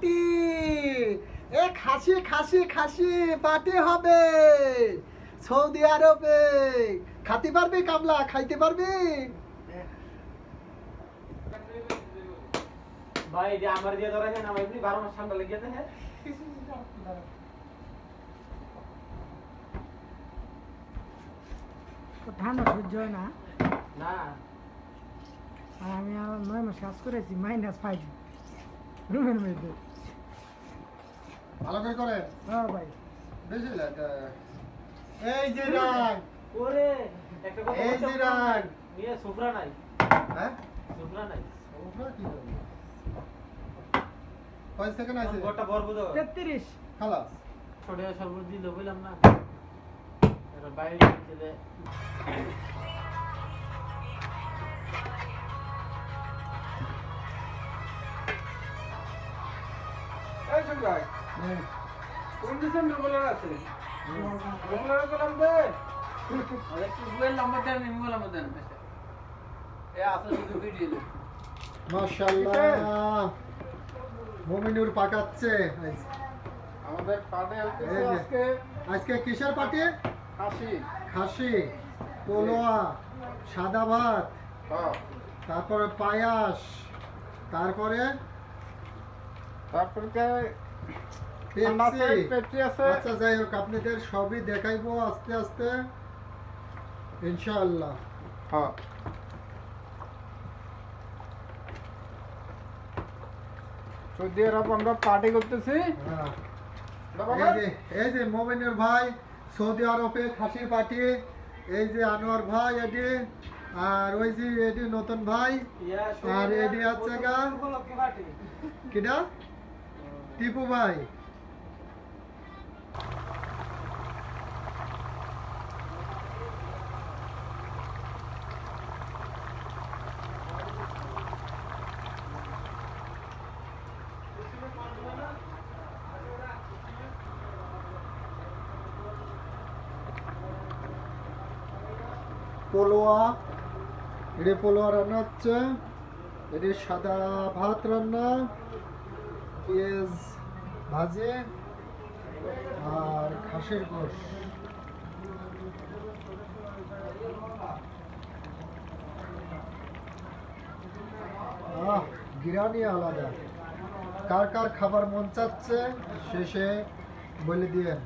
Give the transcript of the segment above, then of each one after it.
Party এ খাসি খাসি খাসি পার্টি হবে। সৌদি আরবে। খাতে পারবি কামলা খাইতে পারবি? ভাই যে আমার দিয়ে ধরেছেন আমার এমনি বারো মাস ঠান্ডা লেগে যায় ঠান্ডা সহ্য হয় না? না। আর আমি আমার নয় মাস কাজ করেছি মাইনাস ফাইভ রুমের মধ্যে। ভালো করে করে হ্যাঁ ভাই। বুঝলি তো? এই যে রাগ। ওরে একটা কথা এই যে রাগ। নিয়ে সুফরা নাই। হ্যাঁ? সুফরা নাই। ওটা কি হবে? কয় সেকেন্ড আছে? গোটা বরবুদ তেত্রিশ। খালাস। ছোট সর্বত দিল বললাম না। এটা বাইরে কোন ডিসেম্বর বলার আছে? দে। আর গুয়ের নাম্বার দেন নিমো নাম্বার দেন এ আসলে শুধু ভিডিও মাশাআল্লাহ। মুমিনুর পাকাচ্ছে আমাদের পার্টি আজকে আজকে কিসের পার্টি? খাসি। খাসি। পোলোয়া সাদা ভাত। হ্যাঁ। তারপরে পায়াস। তারপরে? তারপরে পেপসি। আছে। পেপসি আছে। আচ্ছা যাই হোক আপনাদের সবই দেখাইবো আস্তে আস্তে। ইনশাআল্লাহ। হ্যাঁ। সৌদি আরব আমরা পার্টি করতেছি। হ্যাঁ। এই যে এই ভাই সৌদি আরবে খাসির পার্টি। এই যে আনোয়ার ভাই এটি আর ওই যে এটি নতুন ভাই। আর এডি আছে গা। কিডা? টিপু ভাই। পোলোয়া এটি পোলোয়া রান্না হচ্ছে। এটি সাদা ভাত রান্না, পেঁয়াজ ভাজে আর খাসির গোশ। আহ, বিরিয়ানি আলাদা। কার কার খাবার মন চাচ্ছে, শেষে বলে দিয়েন।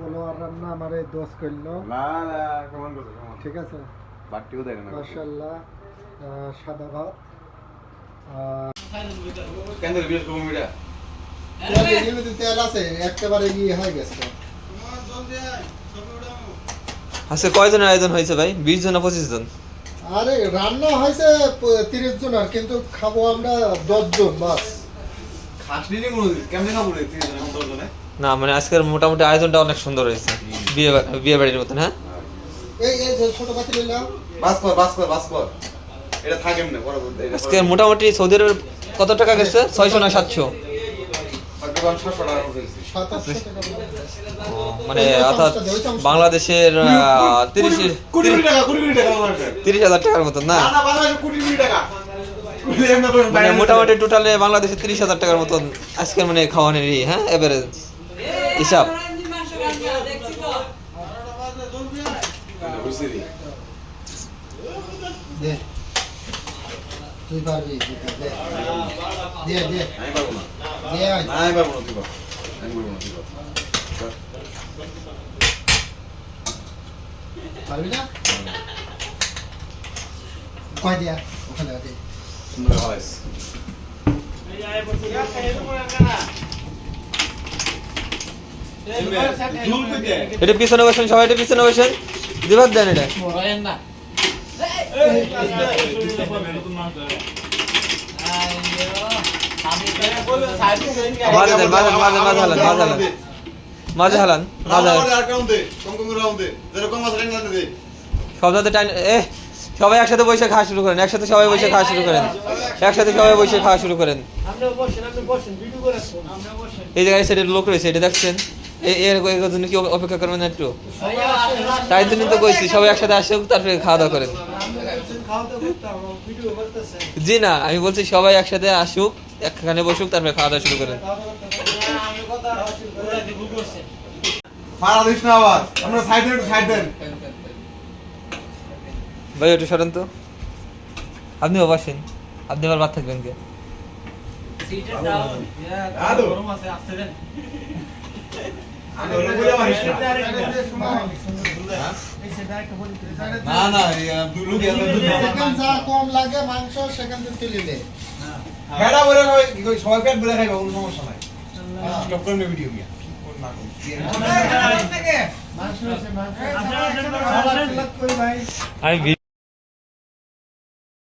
পোলোয়ার রান্না আমার এই দোষ করল। না না কেমন করছ কেমন? ঠিক আছে? বাটিও দেয় না সাদা ভাত। কেন আছে একেবারে ইয়ে হয়ে গেছে। আয়োজন হয়েছে ভাই? বিশ জন না পঁচিশ জন? আরে রান্না হয়েছে তিরিশ জন আর কিন্তু খাব আমরা দশ জন বাস। খাসনি নি কোনো কেমনে খাব রে তিন জন দশ জনে? না মানে আজকের মোটামুটি আয়োজনটা অনেক সুন্দর হয়েছে। বিয়ে বিয়ে বাড়ির মতন হ্যাঁ? আজকে মোটামুটি সৌদি আরবের কত টাকা গেছে? ছয়শো না সাতশো? তকরিবান 700 টাকা করে ফেলছি সাতাশশো টাকা বললাম। মানে অর্থাৎ বাংলাদেশের তিরিশ হাজার টাকার মতন না? মানে মোটামুটি টোটালে বাংলাদেশে তিরিশ হাজার টাকার মতন আজকের মানে খাওয়ানোরই হ্যাঁ এভারেজ হিসাব দে। তুই পারবি। দে দে। দে আমি পারব না। দে আয়। না আমি পারব না তুই পার আমি পারব না তুই পারবি। না? কয় দিয়া ওখানে সুন্দর এটা পিছনে বসেন সবাই এটা পিছনে বসেন। দিবার দেন এটা। মাঝে দেন মাঝে মাঝে মাঝে হালান মাঝে হালান। মাঝে মাঝে সব যাতে টাইম এ সবাই একসাথে বসে খাওয়া শুরু করেন একসাথে সবাই বসে খাওয়া শুরু করেন। একসাথে সবাই বসে খাওয়া শুরু করেন। এই জায়গায় সেটের লোক রয়েছে এটা দেখছেন? এর জন্য কি অপেক্ষা করবেন না একটু? তাই জন্য তো কইছি, সবাই একসাথে আসুক তারপরে খাওয়া দাওয়া করেন। জি না, আমি বলছি সবাই একসাথে আসুক, একখানে বসুক, তারপরে খাওয়া দাওয়া শুরু করেন। ভাই, একটু সরেন তো। আপনিও বসেন, আপনি আবার বাদ থাকবেন কে? আদো। গরম আছে আসতে দেন। না। না কম লাগে মাংস সেখান থেকে তুলে নে। বেড়া বলে সবাই কি কই, সবাই পেট ভরে খাইবা কোনো সমস্যা নাই। স্টপ করে ভিডিও গিয়া না মাংস হয়েছে মাংস হয়েছে। আমি